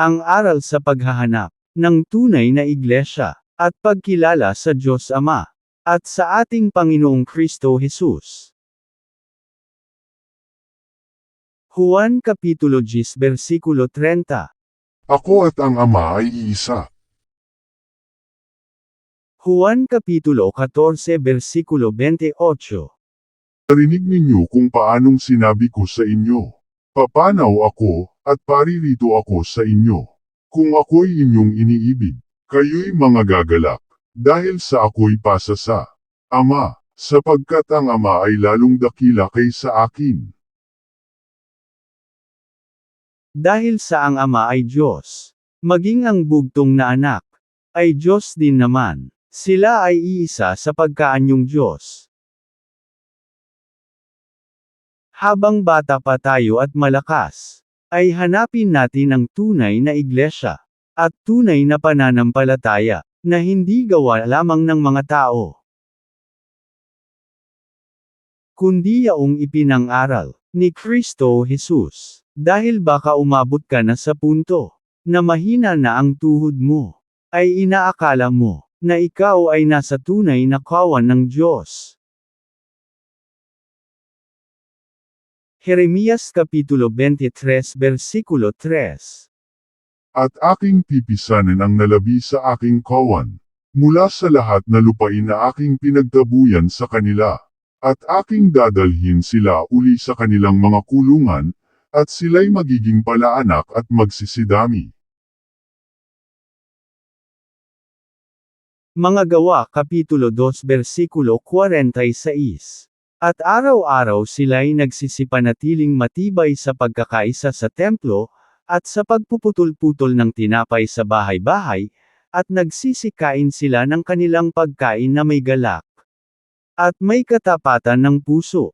Ang aral sa paghahanap ng tunay na iglesia at pagkilala sa Diyos Ama at sa ating Panginoong Kristo Jesus. Juan Kapitulo 10 Versikulo 30 Ako at ang Ama ay iisa. Juan Kapitulo 14 Versikulo 28 Narinig ninyo kung paanong sinabi ko sa inyo. Papanaw ako, at paririto ako sa inyo. Kung ako'y inyong iniibig, kayo'y mga gagalak, dahil sa ako'y pasa sa Ama, sapagkat ang Ama ay lalong dakila kaysa akin. Dahil sa ang Ama ay Diyos, maging ang bugtong na anak, ay Diyos din naman. Sila ay iisa sa pagkaanyong Diyos. Habang bata pa tayo at malakas, ay hanapin natin ang tunay na iglesia, at tunay na pananampalataya, na hindi gawa lamang ng mga tao. Kundi yaong ipinang-aral, ni Kristo Jesus, dahil baka umabot ka na sa punto, na mahina na ang tuhod mo, ay inaakala mo, na ikaw ay nasa tunay na kawan ng Diyos. Jeremias Kapitulo 23 Versikulo 3 At aking pipisanin ang nalabi sa aking kawan, mula sa lahat na lupain na aking pinagtabuyan sa kanila, at aking dadalhin sila uli sa kanilang mga kulungan, at sila'y magiging palaanak at magsisidami. Mga Gawa Kapitulo 2 Versikulo 46 At araw-araw sila'y nagsisipanatiling matibay sa pagkakaisa sa templo, at sa pagpuputol-putol ng tinapay sa bahay-bahay, at nagsisikain sila ng kanilang pagkain na may galak. At may katapatan ng puso.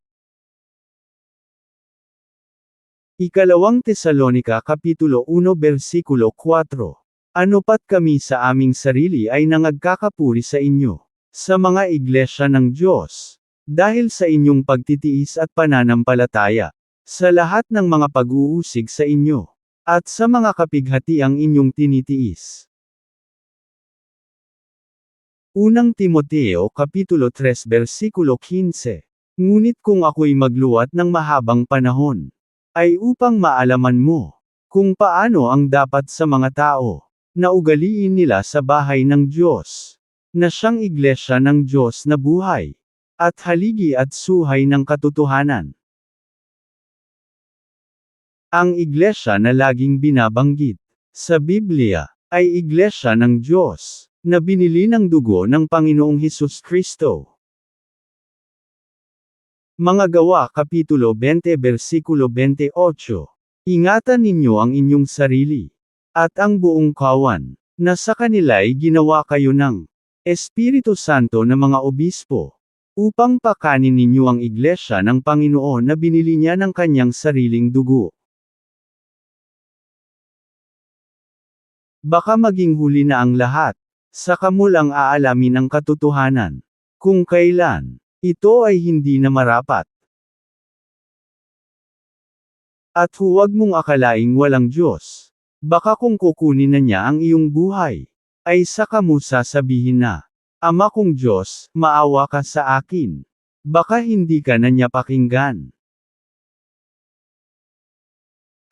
Ikalawang Tesalonika Kapitulo 1 Versikulo 4 Ano pat kami sa aming sarili ay nangagkakapuri sa inyo, sa mga iglesia ng Diyos, dahil sa inyong pagtitiis at pananampalataya, sa lahat ng mga pag-uusig sa inyo, at sa mga kapighatiang inyong tinitiis. Unang Timoteo Kapitulo 3 Versikulo 15 Ngunit kung ako'y magluwat ng mahabang panahon, ay upang maalaman mo, kung paano ang dapat sa mga tao, na ugaliin nila sa bahay ng Diyos, na siyang iglesia ng Diyos na buhay, at haligi at suhay ng katotohanan. Ang iglesia na laging binabanggit sa Biblia ay iglesia ng Diyos na binili ng dugo ng Panginoong Hesus Kristo. Mga Gawa Kapitulo 20 Versikulo 28 Ingatan ninyo ang inyong sarili, at ang buong kawan, na sa kanila'y ginawa kayo ng Espiritu Santo na mga obispo, upang pakanin ninyo ang iglesia ng Panginoon na binili niya ng kanyang sariling dugo. Baka maging huli na ang lahat, sa kamulang aalamin ang katotohanan, kung kailan, ito ay hindi na marapat. At huwag mong akalaing walang Diyos. Baka kung kukunin na niya ang iyong buhay, ay saka mo sasabihin na, Ama kong Diyos, maawa ka sa akin. Baka hindi ka na niya pakinggan.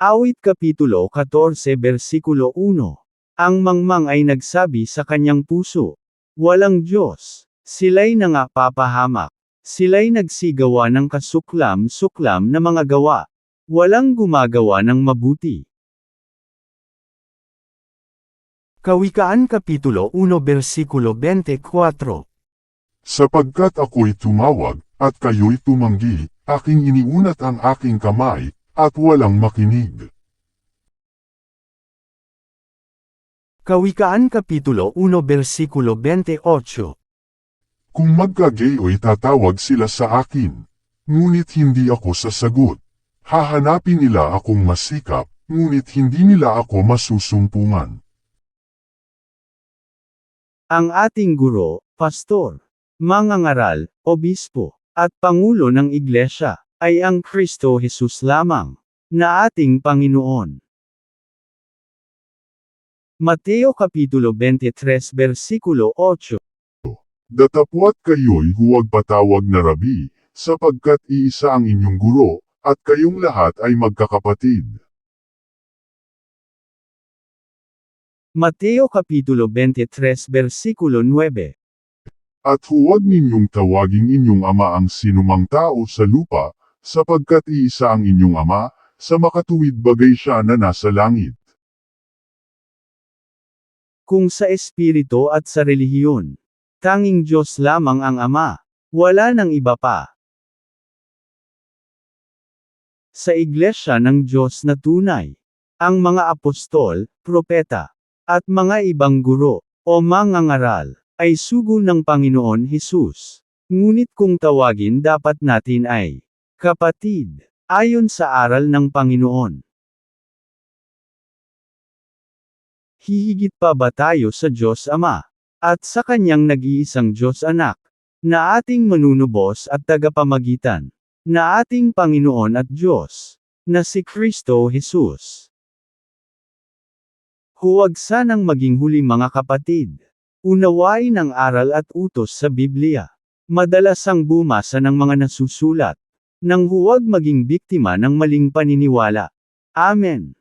Awit Kapitulo 14 Versikulo 1 Ang mangmang ay nagsabi sa kanyang puso, Walang Diyos, sila'y nangapapahamak, sila'y nagsigawa ng kasuklam-suklam na mga gawa, walang gumagawa ng mabuti. Kawikaan Kapitulo 1 Versikulo 24 Sapagkat ako'y tumawag, at kayo'y tumanggi, aking iniunat ang aking kamay, at walang makinig. Kawikaan Kapitulo 1 Versikulo 28 Kung magkagayo'y tatawag sila sa akin, ngunit hindi ako sasagot. Hahanapin nila akong masikap, ngunit hindi nila ako masusumpungan. Ang ating guro, pastor, mangangaral, obispo, at pangulo ng iglesia, ay ang Kristo Jesus lamang, na ating Panginoon. Mateo Kapitulo 23 Versikulo 8 Datapwat kayo'y huwag patawag na rabi, sapagkat iisa ang inyong guro, at kayong lahat ay magkakapatid. Mateo Kapitulo 23 Versikulo 9 At huwag ninyong tawaging inyong ama ang sinumang tao sa lupa, sapagkat iisa ang inyong ama, sa makatuwid bagay siya na nasa langit. Kung sa espiritu at sa relihiyon, tanging Diyos lamang ang Ama, wala nang iba pa. Sa iglesia ng Diyos na tunay, ang mga apostol, propeta, at mga ibang guro, o mga ngaral, ay sugo ng Panginoon Hesus. Ngunit kung tawagin dapat natin ay, kapatid, ayon sa aral ng Panginoon. Hihigit pa ba tayo sa Diyos Ama, at sa Kanyang nag-iisang Diyos Anak, na ating manunubos at tagapamagitan, na ating Panginoon at Diyos, na si Kristo Jesus. Huwag sanang maging huli mga kapatid. Unawain ang aral at utos sa Biblia. Madalas ang bumasa ng mga nasusulat, nang huwag maging biktima ng maling paniniwala. Amen.